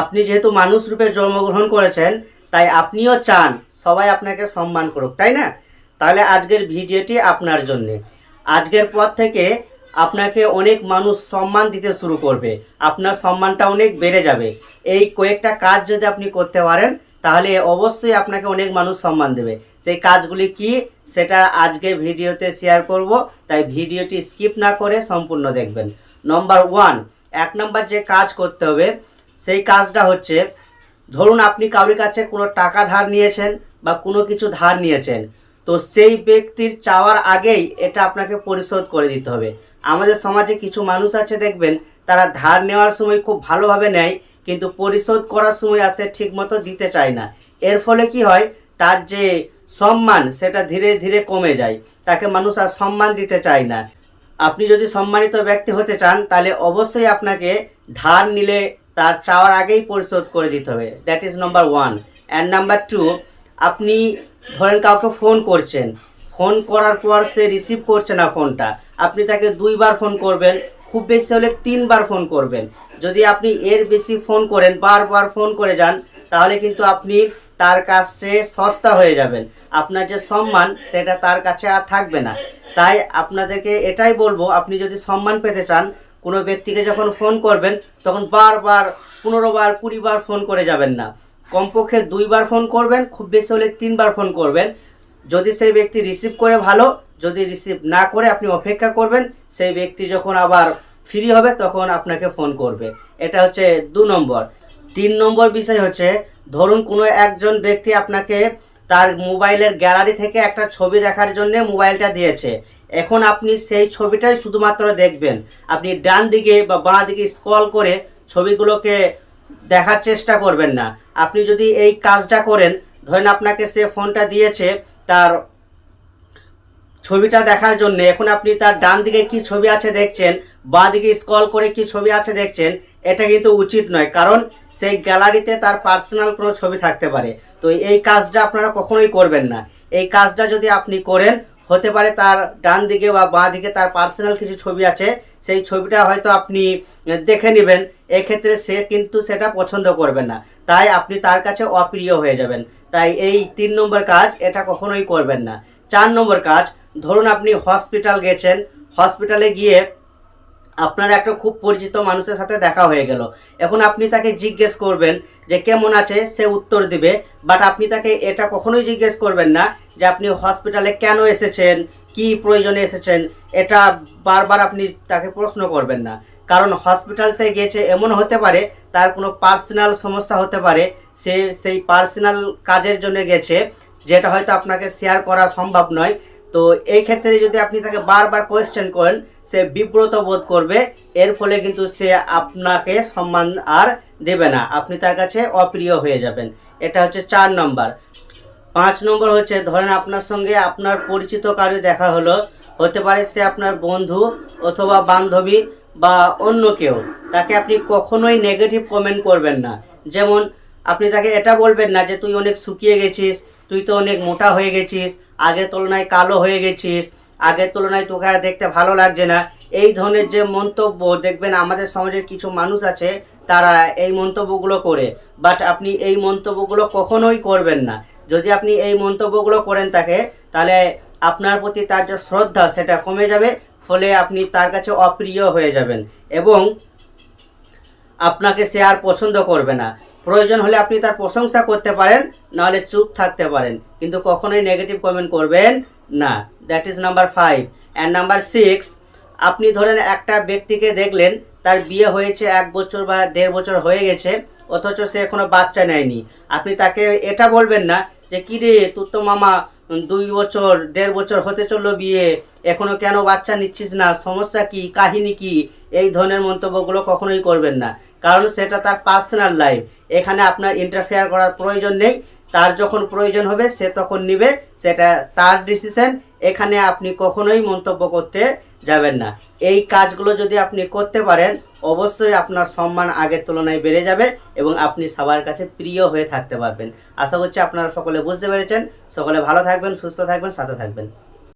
আপনি যেহেতু মানুষ রূপে জন্মগ্রহণ করেছেন, তাই আপনিও চান সবাই আপনাকে সম্মান করুক, তাই না? তাহলে আজকের ভিডিওটি আপনার জন্যে। আজকের পর থেকে আপনাকে অনেক মানুষ সম্মান দিতে শুরু করবে। আপনার সম্মানটা অনেক বেড়ে যাবে। এই কয়েকটা কাজ যদি আপনি করতে পারেন, তাহলে অবশ্যই আপনাকে অনেক মানুষ সম্মান দেবে। সেই কাজগুলি কি, সেটা আজকে ভিডিওতে শেয়ার করব। তাই ভিডিওটি স্কিপ না করে সম্পূর্ণ দেখবেন। নম্বর ওয়ান এক নম্বর যে কাজ করতে হবে সেই কাজটা হচ্ছে, ধরুন আপনি কারোর কাছে কোনো টাকা ধার নিয়েছেন বা কোনো কিছু ধার নিয়েছেন, তো সেই ব্যক্তির চাওয়ার আগেই এটা আপনাকে পরিশোধ করে দিতে হবে। আমাদের সমাজে কিছু মানুষ আছে দেখবেন, তারা ধার নেওয়ার সময় খুব ভালোভাবে নেয়, কিন্তু পরিশোধ করার সময় আসে ঠিকমতো দিতে চায় না। এর ফলে কি হয়, তার যে সম্মান, সেটা ধীরে ধীরে কমে যায়। তাকে মানুষ আর সম্মান দিতে চায় না। আপনি যদি সম্মানিত ব্যক্তি হতে চান, তাহলে অবশ্যই আপনাকে ধার নিলে তার চাওয়ার আগেই পরিশোধ করে দিতে হবে। That is number one and number two আপনি ধরেন কাউকে ফোন করছেন। ফোন করার পর সে রিসিভ করছে না ফোনটা আপনি তাকে দুইবার ফোন করবেন, খুব বেশি হলে তিনবার ফোন করবেন। যদি আপনি এর বেশি ফোন করেন, বারবার ফোন করে যান, তাহলে কিন্তু আপনি তার কাছে সস্তা হয়ে যাবেন। আপনার যে সম্মান, সেটা তার কাছে আর থাকবে না। তাই আপনাদেরকে এটাই বলব, আপনি যদি সম্মান পেতে চান কোনো ব্যক্তিকে যখন ফোন করবেন, তখন বারবার পনেরো বার কুড়ি বার ফোন করে যাবেন না। কমপক্ষে দুইবার ফোন করবেন, খুব বেশি হলে তিনবার ফোন করবেন। যদি সেই ব্যক্তি রিসিভ করে ভালো, যদি রিসিভ না করে আপনি অপেক্ষা করবেন, সেই ব্যক্তি যখন আবার ফ্রি হবে, তখন আপনাকে ফোন করবে। এটা হচ্ছে দু নম্বর। তিন নম্বর বিষয় হচ্ছে, ধরুন কোনো একজন ব্যক্তি আপনাকে তার মোবাইলের গ্যালারি থেকে একটা ছবি দেখার জন্য মোবাইলটা দিয়েছে। এখন আপনি সেই ছবিটাই শুধুমাত্র দেখবেন। আপনি ডান দিকে বা বাঁ দিকে স্ক্রল করে ছবিগুলোকে দেখার চেষ্টা করবেন না। আপনি যদি এই কাজটা করেন, ধরেন আপনাকে সে ফোনটা দিয়েছে, তার ছবিটা দেখার জন্য এখন আপনি তার ডান দিকে কি ছবি আছে দেখছেন, বাঁ দিকে স্ক্রল করে কি ছবি আছে দেখছেন, এটা কিন্তু উচিত নয়, কারণ সেই গ্যালারিতে তার পার্সোনাল কোনো ছবি থাকতে পারে। তো এই কাজটা আপনারা কখনোই করবেন না। এই কাজটা যদি আপনি করেন, হতে পারে তার ডান দিকে বা বাঁ দিকে তার পার্সোনাল কিছু ছবি আছে, সেই ছবিটা হয়তো আপনি দেখে নেবেন, এক্ষেত্রে সে কিন্তু সেটা পছন্দ করবে না। তাই আপনি তার কাছে অপ্রিয় হয়ে যাবেন। তাই এই তিন নম্বর কাজ, এটা কখনোই করবেন না। চার নম্বর কাজ ধরুন আপনি হসপিটাল গেছেন হসপিটালে গিয়ে আপনার একটা খুব পরিচিত মানুষের সাথে দেখা হয়ে গেল। এখন আপনি তাকে জিজ্ঞেস করবেন যে কেমন আছে, সে উত্তর দিবে। বাট আপনি তাকে এটা কখনোই জিজ্ঞেস করবেন না যে আপনি হসপিটালে কেন এসেছেন, কি প্রয়োজনে এসেছেন, এটা বারবার আপনি তাকে প্রশ্ন করবেন না। কারণ হসপিটাল সে গেছে এমন হতে পারে, তার কোনো পার্সোনাল সমস্যা হতে পারে, সে সেই পার্সোনাল কাজের জন্য গেছে, যেটা হয়তো আপনাকে শেয়ার করা সম্ভব নয়। তো এই ক্ষেত্রে যদি আপনি তাকে বারবার কোয়েশ্চেন করেন, সে বিব্রত বোধ করবে। এর ফলে কিন্তু সে আপনাকে সম্মান আর দেবে না। আপনি তার কাছে অপ্রিয় হয়ে যাবেন। এটা হচ্ছে চার নম্বর। পাঁচ নম্বর হচ্ছে, ধরেন আপনার সঙ্গে আপনার পরিচিত কারও দেখা হলো। হতে পারে সে আপনার বন্ধু অথবা বান্ধবী বা অন্য কেউ। তাকে আপনি কখনোই নেগেটিভ কমেন্ট করবেন না। যেমন, আপনি তাকে এটা বলবেন না যে, তুই অনেক শুকিয়ে গেছিস, তুই তো অনেক মোটা হয়ে গেছিস আগের তুলনায় কালো হয়ে গেছিস, আগের তুলনায় তোকে আর দেখতে ভালো লাগছে না। এই ধরনের যে মন্তব্য, দেখবেন আমাদের সমাজের কিছু মানুষ আছে, তারা এই মন্তব্যগুলো করে। বাট আপনি এই মন্তব্যগুলো কখনোই করবেন না। যদি আপনি এই মন্তব্যগুলো করেন তাকে, তাহলে আপনার প্রতি তার যে শ্রদ্ধা, সেটা কমে যাবে, ফলে আপনি তার কাছে অপ্রিয় হয়ে যাবেন। এবং আপনাকে সে আর পছন্দ করবে না। প্রয়োজন হলে আপনি তার প্রশংসা করতে পারেন, নাহলে চুপ থাকতে পারেন। কিন্তু কখনোই নেগেটিভ কমেন্ট করবেন না। That is number five and number six আপনি ধরেন একটা ব্যক্তিকে দেখলেন, তার বিয়ে হয়েছে এক বছর বা দেড় বছর হয়ে গেছে, অথচ সে এখনও বাচ্চা নেয়নি। আপনি তাকে এটা বলবেন না যে কী রে তোর তো মামা দুই বছর, দেড় বছর হতে চলল বিয়ে। এখনও কেন বাচ্চা নিচ্ছিস না? সমস্যা কি? কাহিনী কি? এই ধরনের মন্তব্যগুলো কখনোই করবেন না। কারণ সেটা তার পার্সোনাল লাইফ। এখানে আপনার ইন্টারফেয়ার করার প্রয়োজন নেই। তার যখন প্রয়োজন হবে, সে তখন নিবে। সেটা তার ডিসিশন এখানে আপনি কখনোই মন্তব্য করতে যাবেন না। এই কাজগুলো যদি আপনি করতে পারেন, অবশ্যই আপনার সম্মান আগের তুলনায় বেড়ে যাবে এবং আপনি সবার কাছে প্রিয় হয়ে থাকতে পারবেন। আশা করছি আপনারা সকলে বুঝতে পেরেছেন। সকলে ভালো থাকবেন, সুস্থ থাকবেন, সাথে থাকবেন।